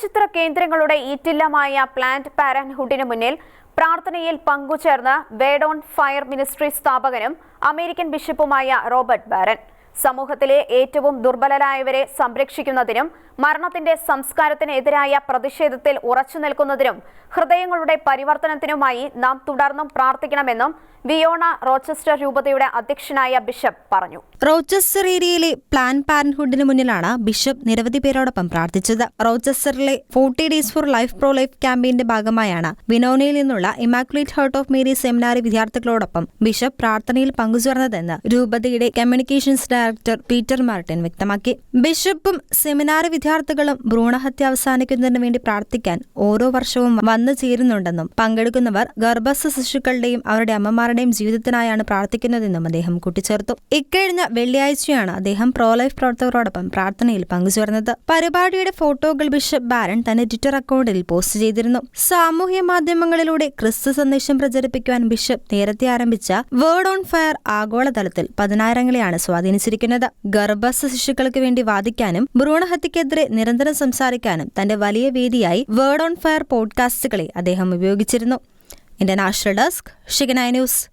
ഗർഭചിത്ര കേന്ദ്രങ്ങളുടെ ഈറ്റില്ലമായ പ്ലാന്റ് പാരന്റ്ഹുഡിന് മുന്നിൽ പ്രാർത്ഥനയിൽ പങ്കുചേർന്ന് വേഡോൺ ഫയർ മിനിസ്ട്രി സ്ഥാപകനും അമേരിക്കൻ ബിഷപ്പുമായ റോബർട്ട് ബാരൻ. സമൂഹത്തിലെ ഏറ്റവും ദുർബലരായവരെ സംരക്ഷിക്കുന്നതിനും മരണത്തിന്റെ സംസ്കാരത്തിനെതിരായ പ്രതിഷേധത്തിൽ ഉറച്ചു നിൽക്കുന്നതിനും ഹൃദയങ്ങളുടെ പരിവർത്തനത്തിനുമായി നാം തുടർന്നും പ്രാർത്ഥിക്കണമെന്നും വിയോണ റോച്ചസ്റ്റർ രൂപതയുടെ അധ്യക്ഷനായ ബിഷപ്പ് പറഞ്ഞു. റോച്ചസ്റ്റർ ഏരിയയിലെ പ്ലാൻ പാരന്റ്ഹുഡിന് മുന്നിലാണ് ബിഷപ്പ് നിരവധി പേരോടൊപ്പം പ്രാർത്ഥിച്ചത്. റോച്ചസ്റ്ററിലെ forty days for life pro life ക്യാമ്പയിന്റെ ഭാഗമായാണ് വിനോനയിൽ നിന്നുള്ള Immaculate Heart of Mary seminary വിദ്യാർത്ഥികളോടൊപ്പം bishop പ്രാർത്ഥനയിൽ പങ്കുചേർന്നതെന്ന് രൂപതയുടെ കമ്മ്യൂണിക്കേഷൻസ് ഡയറക്ടർ പീറ്റർ മാർട്ടിൻ വ്യക്തമാക്കി. ബിഷപ്പും സെമിനാർ വിദ്യാർത്ഥികളും ഭ്രൂണഹത്യ അവസാനിക്കുന്നതിന് വേണ്ടി പ്രാർത്ഥിക്കാൻ ഓരോ വർഷവും വന്നു ചേരുന്നുണ്ടെന്നും പങ്കെടുക്കുന്നവർ ഗർഭസ്ഥ ശിശുക്കളുടെയും അവരുടെ അമ്മമാരുടെയും ജീവിതത്തിനായാണ് പ്രാർത്ഥിക്കുന്നതെന്നും അദ്ദേഹം കൂട്ടിച്ചേർത്തു. ഇക്കഴിഞ്ഞ വെള്ളിയാഴ്ചയാണ് അദ്ദേഹം പ്രോലൈഫ് പ്രവർത്തകരോടൊപ്പം പ്രാർത്ഥനയിൽ പങ്കുചേർന്നത്. പരിപാടിയുടെ ഫോട്ടോകൾ ബിഷപ്പ് ബാരൻ തന്റെ ട്വിറ്റർ അക്കൗണ്ടിൽ പോസ്റ്റ് ചെയ്തിരുന്നു. സാമൂഹ്യ മാധ്യമങ്ങളിലൂടെ ക്രിസ്തു സന്ദേശം പ്രചരിപ്പിക്കുവാൻ ബിഷപ്പ് നേരത്തെ ആരംഭിച്ച വേർഡ് ഓൺ ഫയർ ആഗോളതലത്തിൽ പതിനായിരങ്ങളെയാണ് സ്വാധീനിച്ചിരിക്കുന്നത് ഗർഭസ്ഥ ശിശുക്കൾക്ക് വേണ്ടി വാദിക്കാനും ഭ്രൂണഹത്യക്കെതിരെ നിരന്തരം സംസാരിക്കാനും തന്റെ വലിയ വേദിയായി വേർഡ് ഓൺ ഫയർ പോഡ്കാസ്റ്റുകളെ അദ്ദേഹം ഉപയോഗിച്ചിരുന്നു. Indian national desk Shekinah news.